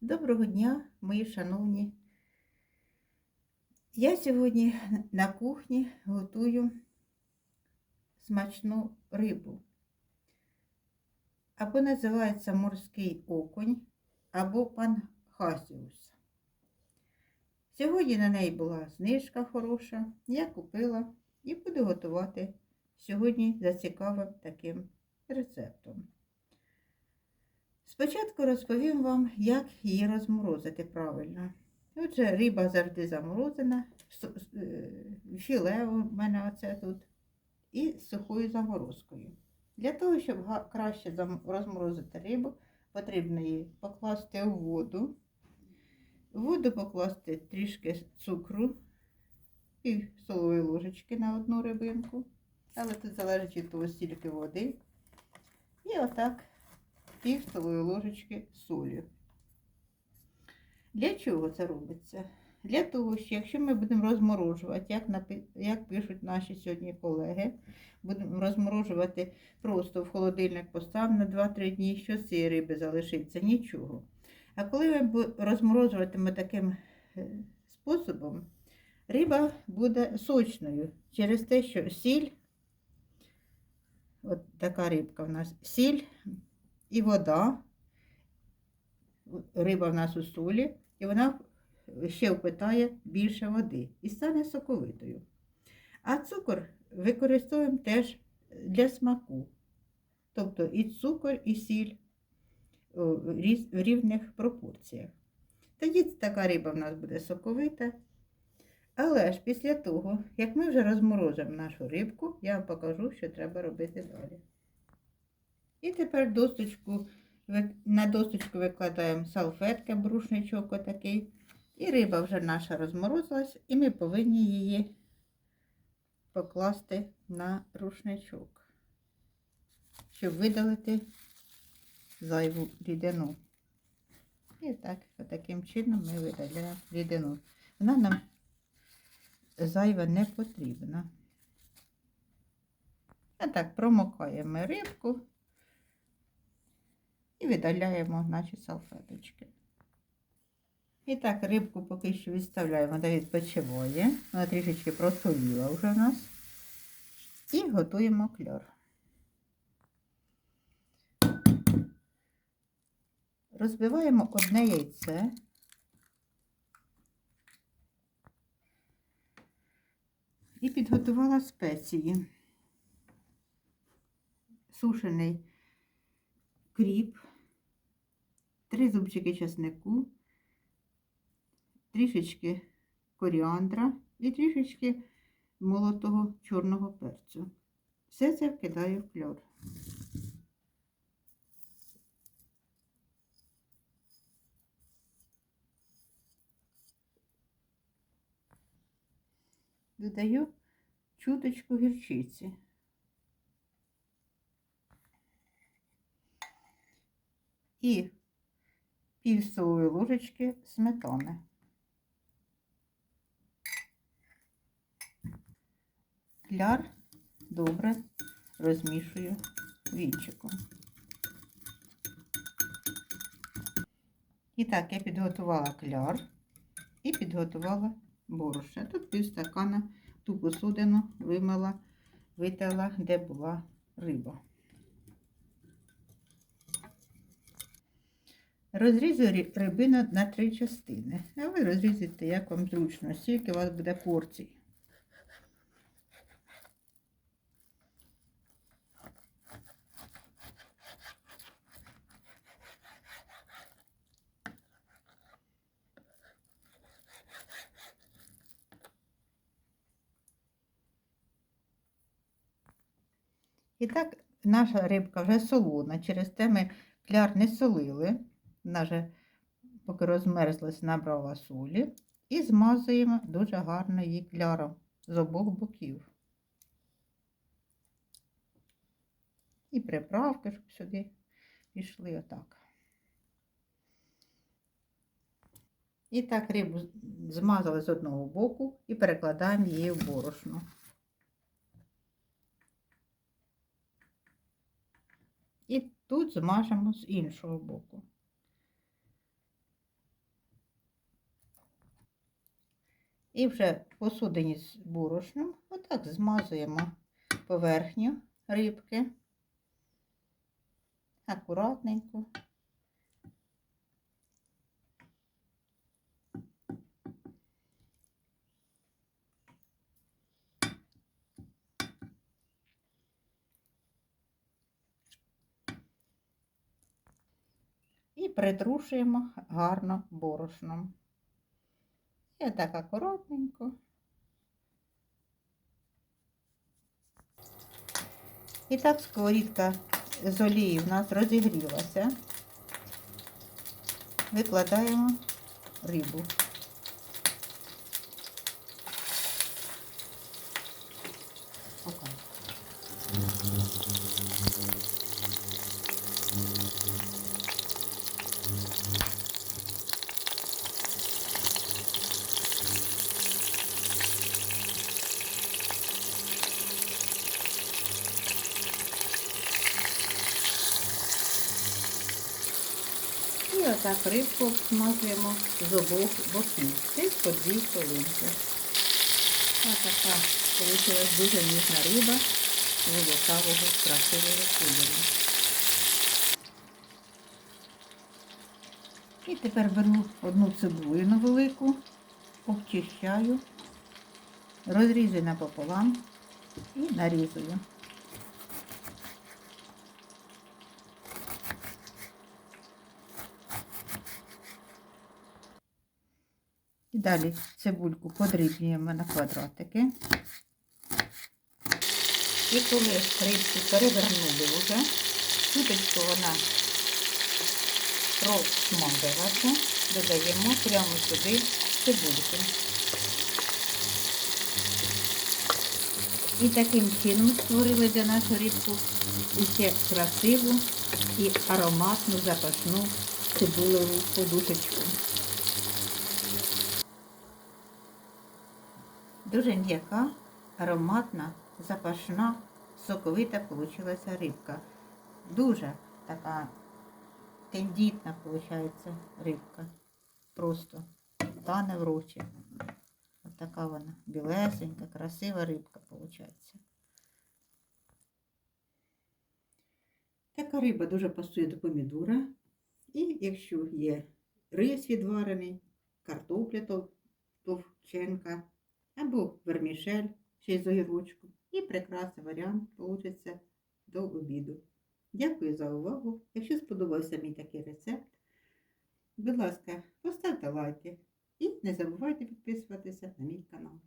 Доброго дня, мої шановні. Я сьогодні на кухні готую смачну рибу. Або називається морський окунь, або панхасіус. Сьогодні на неї була знижка хороша, я купила і буду готувати сьогодні за цікавим таким рецептом. Спочатку розповім вам, як її розморозити правильно. Отже, риба завжди заморозена, е, філе у мене оце тут, і з сухою заморозкою. Для того, щоб краще розморозити рибу, потрібно її покласти у воду. В воду покласти трішки цукру, пів столової ложечки на одну рибинку. Але тут залежить від того, стільки води. І отак пів столової ложечки солі. Для чого це робиться? Для того, що якщо ми будемо розморожувати, як, напи- як пишуть наші сьогодні колеги, будемо розморожувати просто в холодильник поставимо на 2-3 дні, що з цієї риби залишиться? Нічого. А коли ми бу- розморожуватиме таким е, способом, риба буде сочною через те, що сіль, от така рибка в нас, сіль і вода. Риба в нас у солі, і вона ще впитає більше води і стане соковитою. А цукор використовуємо теж для смаку. Тобто і цукор, і сіль в рівних пропорціях. Тоді така риба в нас буде соковита. Але ж після того, як ми вже розморозимо нашу рибку, я вам покажу, що треба робити далі. І тепер досточку, на досточку викладаємо салфетки, брушничок отакий. І риба вже наша розморозилась, і ми повинні її покласти на рушничок, щоб видалити зайву рідину. І так, таким чином ми видаляємо рідину. Вона нам зайва не потрібна. А так промокаємо рибку і видаляємо наші салфеточки. І так, рибку поки що відставляємо, де відпочиває. Вона трішечки просоліла вже в нас. І готуємо кльор. Розбиваємо одне яйце. І підготувала спеції. Сушений кріп, три зубчики чеснику, трішечки коріандра і трішечки молотого чорного перцю. Все це вкидаю в кльор. Додаю чуточку гірчиці. І пів ложечки сметани. Кляр добре розмішую вінчиком. І так, я підготувала кляр і підготувала борошно. Тут пів стакана ту посудину вимила, витерла, де була риба. Розрізую рі- рибину на три частини. А ви розрізайте, як вам зручно, скільки у вас буде порцій. І так, наша рибка вже солона, через те ми кляр не солили. Вона вже, поки розмерзлась, набрала солі. І змазуємо дуже гарно її кляром з обох боків. І приправки, щоб сюди пішли отак. І так рибу змазали з одного боку і перекладаємо її в борошно. І тут змажемо з іншого боку. І вже посудині з борошном отак змазуємо поверхню рибки. Акуратненько. І притрушуємо гарно борошном. І так акуратненько. І так сковорідка з олії в нас розігрілася. Викладаємо рибу. І отак рибку обсмажуємо з обох боків. Десь по дві хвилинки. Ось така вийшла дуже ніжна риба золотавого красивого кольору. І тепер беру одну цибулину велику, обчищаю, розрізую напополам і нарізую. І далі цибульку подрібнюємо на квадратики. І коли рибку перевернули вже, чуточку вона просмажилася, додаємо прямо сюди цибульку. І таким чином створили для нашу рибку ще красиву і ароматну запашну цибулеву подушечку. Дуже м'яка, ароматна, запашна, соковита получилася рибка. Дуже така тендітна виходить рибка. Просто тане в роті. Така вона білесенька, красива рибка виходить. Така риба дуже пасує до помідора. І якщо є рис відварений, картопля тов- товченка, або вермішель ще й з огірочком. І прекрасний варіант вийде до обіду. Дякую за увагу. Якщо сподобався мій такий рецепт, будь ласка, поставте лайки і не забувайте підписуватися на мій канал.